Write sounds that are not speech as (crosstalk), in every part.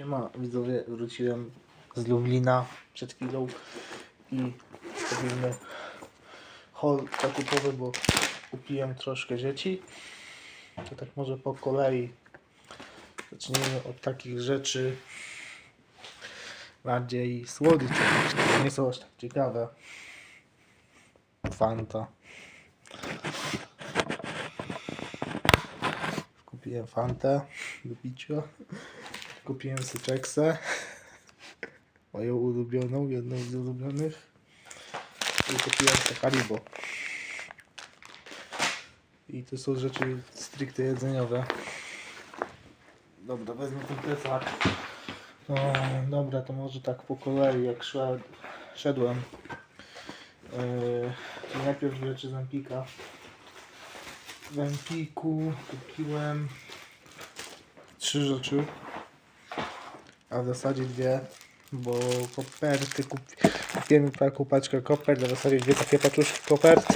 Siema widzowie, wróciłem z Lublina przed chwilą i robimy haul zakupowy, bo kupiłem troszkę dzieci. To tak może po kolei zacznijmy od takich rzeczy bardziej słodyczy, które nie są aż tak ciekawe. Fanta. Kupiłem Fantę do picia. Kupiłem Sycheksę. (laughs) Moją ulubioną, jedną z ulubionych. I kupiłem te Haribo. I to są rzeczy stricte jedzeniowe. Dobra, wezmę ten plecak. No, dobra, to może tak po kolei, jak szedł, szedłem. Yy, najpierw rzeczy z Empika. W Empiku kupiłem trzy rzeczy, a w zasadzie dwie, bo koperty kupi... kupiłem taką paczkę kopert, a w zasadzie dwie takie paczuszki kopert.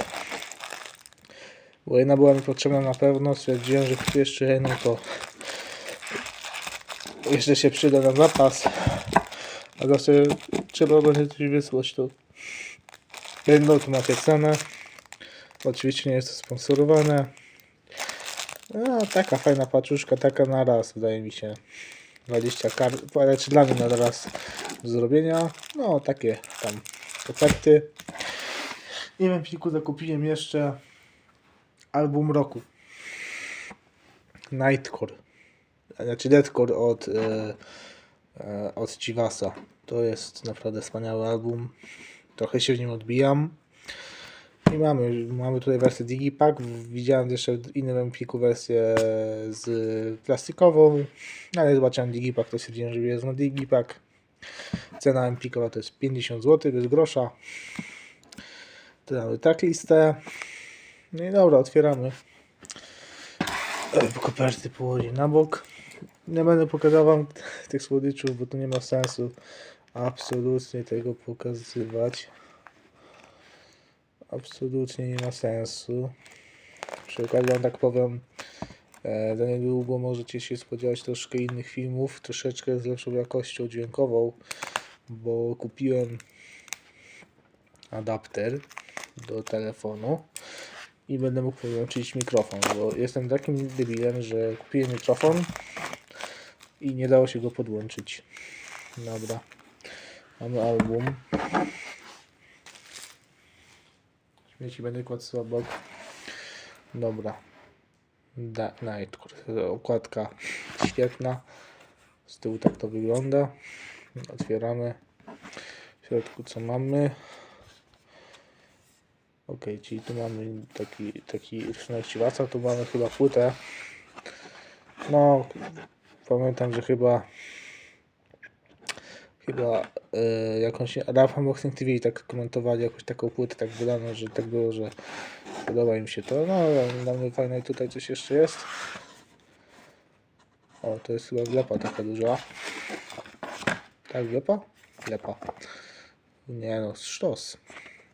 Bo jedna była mi potrzebna na pewno, stwierdziłem, że kupię jeszcze jedną, to jeszcze się przyda na zapas. A zawsze trzeba będzie coś wysłać, to jedną tu macie cenę. Oczywiście nie jest to sponsorowane. No, taka fajna paczuszka, taka na raz, wydaje mi się. 20 kart, czy dla mnie na raz do zrobienia. No, takie tam koperty. I w Empiku zakupiłem jeszcze album roku. Nightcore. Znaczy Deadcore od, e, e, od Chivasa. To jest naprawdę wspaniały album. Trochę się w nim odbijam. I mamy, mamy tutaj wersję Digipack. Widziałem jeszcze w innym Empiku wersję z plastikową, no ale zobaczyłem Digipack, to stwierdziłem, że jest na Digipack. Cena Empikowa to jest 50 zł, bez grosza. Tu mamy tak listę. No i dobra, otwieramy. Koperty położę na bok. Nie będę pokazywał wam tych słodyczów, bo to nie ma sensu absolutnie tego pokazywać. Absolutnie nie ma sensu. Przy okazji wam tak powiem, e, za niedługo możecie się spodziewać troszkę innych filmów, troszeczkę z lepszą jakością dźwiękową, bo kupiłem adapter do telefonu i będę mógł podłączyć mikrofon, bo jestem takim debilem, że kupiłem mikrofon i nie dało się go podłączyć. Dobra. Mamy album. Śmieci będę kładł obok. Dobra. Da Nightcore. Okładka świetna. Z tyłu tak to wygląda. Otwieramy. W środku co mamy? Ok, czyli tu mamy taki, taki rysunek Ciwasa, tu mamy chyba płytę. No, pamiętam, że chyba chyba y, jakąś Raf Unboxing TV tak komentowali jakąś taką płytę tak wydano, że tak było, że podoba im się to. No, dla mnie fajne tutaj coś jeszcze jest. O, to jest chyba wlepa taka duża. Tak, wlepa? Wlepa. Nie no, sztos.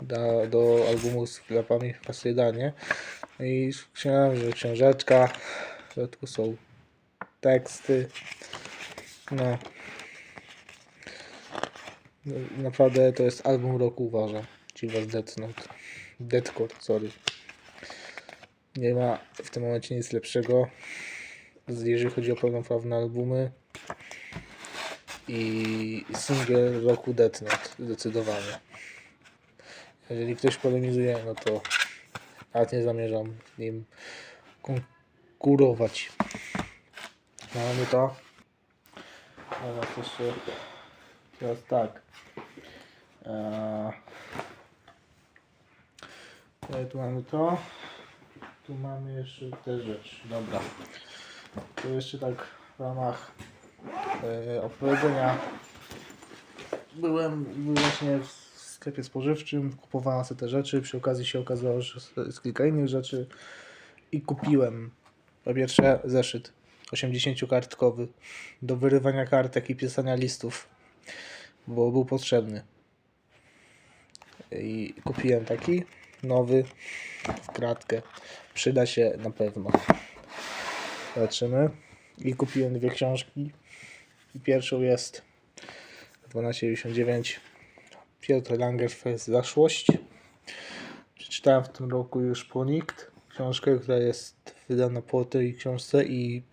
Do, do albumu z wlepami pasuje danie. No I chciałem, że książeczka. W środku są teksty. No. No, Naprawdę to jest album roku uważam. Chivas Death Note. Deathcore, sorry. Nie ma w tym momencie nic lepszego, jeżeli chodzi o pełnoprawne albumy. I single roku Death Note, zdecydowanie. Jeżeli ktoś polemizuje, no to nawet nie zamierzam nim konkurować. Mamy to. Teraz jeszcze teraz tak. Eee, e, tu mamy to. Tu mamy jeszcze te rzeczy. Dobra. To jeszcze tak w ramach e, opowiedzenia. Byłem był właśnie w sklepie spożywczym, kupowałem sobie te rzeczy. Przy okazji się okazało, że jest kilka innych rzeczy. I kupiłem po pierwsze zeszyt 80-kartkowy do wyrywania kartek i pisania listów, bo był potrzebny. I kupiłem taki nowy w kratkę. Przyda się na pewno. Zobaczymy. I kupiłem dwie książki. I pierwszą jest 1299 Piotr Langerfeld Zaszłość. Przeczytałem w tym roku już Ponikt, książkę, która jest wydana po tej książce i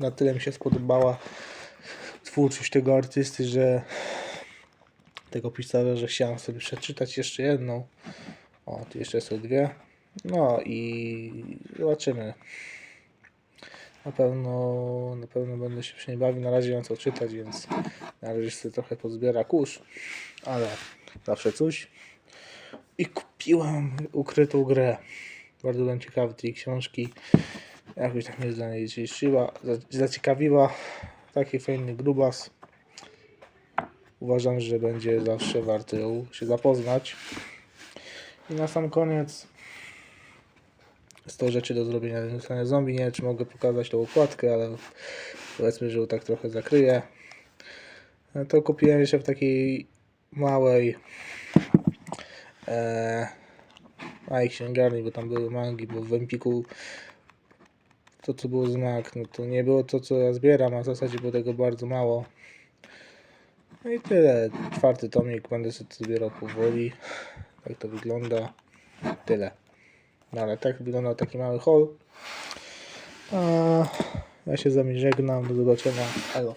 na tyle mi się spodobała twórczość tego artysty, że tego pisarza, że chciałem sobie przeczytać jeszcze jedną. O, tu jeszcze są dwie. No i zobaczymy. Na pewno, na pewno będę się przy niej bawił. Na razie mam co czytać, więc na razie sobie trochę pozbiera kurz, ale zawsze coś. I kupiłem ukrytą grę. Bardzo byłem ciekawy tej książki. Jakoś tak mnie zaciekawiła. Taki fajny grubas. Uważam, że będzie zawsze warto ją się zapoznać. I na sam koniec 100 rzeczy do zrobienia na stanie zombie. Nie wiem, czy mogę pokazać tą okładkę, ale powiedzmy, że ją tak trochę zakryję. No To kupiłem jeszcze w takiej małej e, małej księgarni, bo tam były mangi, bo w Empiku to co było znak, no to nie było to co ja zbieram, a w zasadzie było tego bardzo mało. No i tyle. Czwarty tomik będę sobie zbierał powoli. Tak to wygląda. Tyle. No ale tak wyglądał taki mały haul. A ja się z wami żegnam. Do zobaczenia. Elo.